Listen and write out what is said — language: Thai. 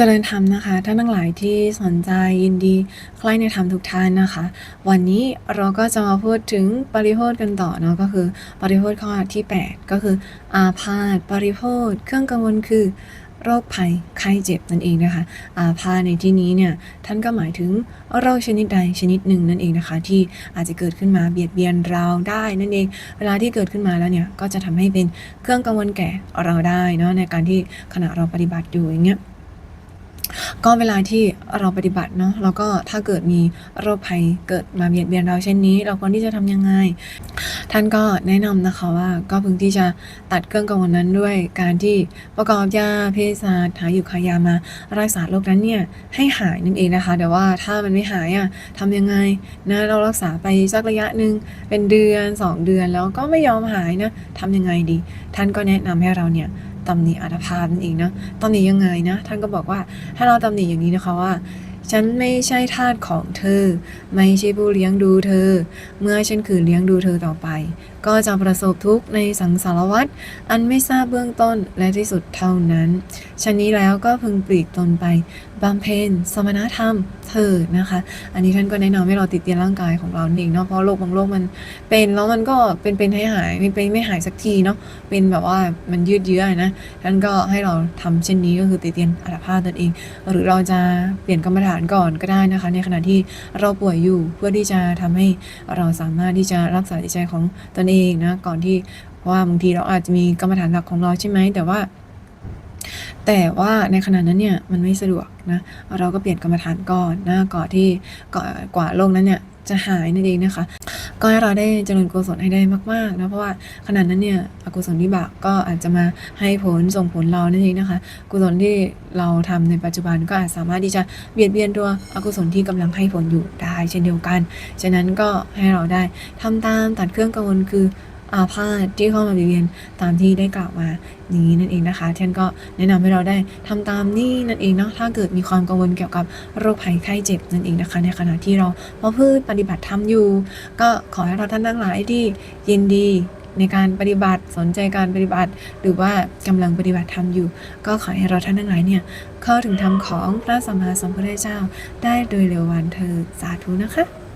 เจริญธรรมนะคะท่านทั้งหลายที่สนใจยินดีใคล้ในธรรมทุกท่านนะคะ วันนี้เราก็จะมาพูดถึงปริโภทกันต่อเนาะก็คือปริโภทข้อที่ 8 ก็คือ อาพาธปริโภทเครื่องกังวลคือโรคภัยไข้เจ็บนั่นเองนะคะ อาพาธในที่นี้เนี่ยท่านก็หมายถึงโรคชนิดใดชนิดหนึ่งนั่นเองนะคะ ที่อาจจะเกิดขึ้นมาเบียดเบียนเราได้นั่นเอง เวลาที่เกิดขึ้นมาแล้วเนี่ยก็จะทำให้เป็นเครื่องกังวลแก่เราได้เนาะในการที่ขณะเราปฏิบัติอยู่อย่างเงี้ย ก็เวลาที่เราปฏิบัติเนาะแล้วก็ถ้าเกิดมีโรคภัยเกิดมาเบียดเบียนเราเช่นนี้ เราควรที่จะทำยังไง ท่านก็แนะนำนะคะว่าก็พึงที่จะตัดเครื่องกังวลนั้นด้วยการที่ประกอบยาเภสัชหาอยู่ขายามารักษาโรคนั้นเนี่ยให้หายนั่นเองนะคะ แต่ว่าถ้ามันไม่หายอะทำยังไงนะเรารักษาไปสักระยะหนึ่งเป็นเดือน 2 เดือนแล้วก็ไม่ยอมหายนะทำยังไงดี ท่านก็แนะนำให้เราเนี่ย ตำหนิอัตภาพนั่นเองนะตำหนิยังไงนะ ท่านก็บอกว่าให้เราตำหนิอย่างนี้นะคะว่า ฉันไม่ใช่ทาสของเธอ ไม่ใช่ผู้เลี้ยงดูเธอ เมื่อฉันคือเลี้ยงดูเธอต่อไป ก็จะประสบทุกข์ในสังสารวัฏอันไม่ทราบเบื้องต้นและที่สุดเท่านั้นชนนี้แล้วก็พึงปลีกตนไป บำเพ็ญสมณธรรมเถิดนะคะ อันนี้ท่านก็แนะนำให้เราติดเตียนร่างกายของเราเองเนาะเพราะโรคบางโรคมันเป็นแล้วมันก็เป็นเป็นให้หายไม่เป็นไม่หายสักทีเนาะเป็นแบบว่ามันยืดเยื้อนะท่านก็ให้เราทำเช่นนี้ก็คือติดเตียนอัตภาพตนเอง หรือเราจะเปลี่ยนกรรมฐานก่อนก็ได้นะคะ ในขณะที่เราป่วยอยู่เพื่อที่จะทำให้เราสามารถที่จะรักษาจิตใจของตนเองนะก่อนที่ว่าบางทีเราอาจจะมีกรรมฐานหลักของเราใช่ไหมแต่ว่า แต่ว่าในขณะนั้นเนี่ยมันไม่สะดวกนะเราก็เปลี่ยนกรรมฐานก่อนนะก่อนที่ก่อนกว่าโรคนั้นเนี่ยจะหายนั่นเองนะคะ ก็ให้เราได้เจริญกุศลให้ได้มากๆนะเพราะว่าขณะนั้นเนี่ยอกุศลวิบากก็อาจจะมาให้ผลส่งผลเรานั่นเองนะคะ กุศลที่เราทำในปัจจุบันก็อาจสามารถที่จะเบียดเบียนตัวอกุศลที่กำลังให้ผลอยู่ได้เช่นเดียวกัน ฉะนั้นก็ให้เราได้ทำตามตัดเครื่องกังวลคือ อาพาธที่เข้ามาเบียนตามที่ได้กล่าวมาอย่างนี้นั่นเองนะคะท่านก็แนะนำให้เราได้ทำตามนี่นั่นเองเนาะถ้าเกิดมีความกังวลเกี่ยวกับโรคภัยไข้เจ็บนั่นเองนะคะ ในขณะที่เราประพฤติปฏิบัติธรรมอยู่ ก็ขอให้เราท่านทั้งหลายที่ยินดีในการปฏิบัติสนใจการปฏิบัติ หรือว่ากำลังปฏิบัติธรรมอยู่ ก็ขอให้เราท่านทั้งหลายเนี่ยเข้าถึงธรรมของพระสัมมาสัมพุทธเจ้า ได้โดยเร็ววันเธอสาธุนะคะ